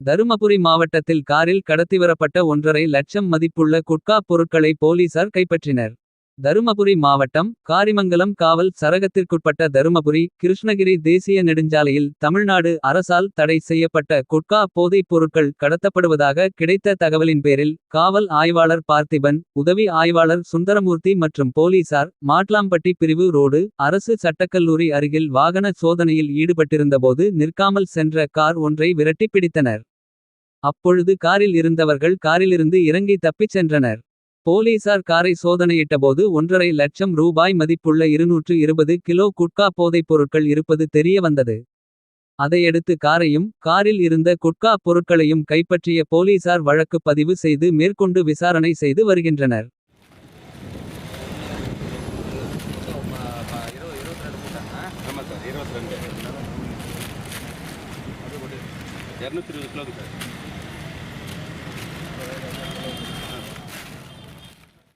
தருமபுரி மாவட்டத்தில் காரில் கடத்திவரப்பட்ட ஒன்றரை லட்சம் மதிப்புள்ள குட்கா பொருட்களை போலீசார் கைப்பற்றினர். தருமபுரி மாவட்டம் காரிமங்கலம் காவல் சரகத்திற்குட்பட்ட தருமபுரி. கிருஷ்ணகிரி தேசிய நெடுஞ்சாலையில் தமிழ்நாடு அரசால் தடை செய்யப்பட்ட குட்கா போதைப் பொருட்கள் கடத்தப்படுவதாக கிடைத்த தகவலின் பேரில். காவல் ஆய்வாளர் பார்த்திபன் உதவி ஆய்வாளர் சுந்தரமூர்த்தி மற்றும் போலீசார். மாட்லாம்பட்டி பிரிவு ரோடு அரசு சட்டக்கல்லூரி அருகில் வாகன சோதனையில் ஈடுபட்டிருந்தபோது நிற்காமல் சென்ற கார் ஒன்றை விரட்டி பிடித்தனர். அப்பொழுது காரில் இருந்தவர்கள் காரிலிருந்து இறங்கி தப்பிச் சென்றனர். போலீசார் காரை சோதனையிட்டபோது ஒன்றரை லட்சம் ரூபாய் மதிப்புள்ள 220 கிலோ குட்கா போதைப் பொருட்கள் இருப்பது தெரிய வந்தது. அதையடுத்து காரையும் காரில் இருந்த குட்கா பொருட்களையும் கைப்பற்றிய போலீசார் வழக்கு பதிவு செய்து மேற்கொண்டு விசாரணை செய்து வருகின்றனர். இருபத்தி ரெண்டு இருபது கிலோக்கு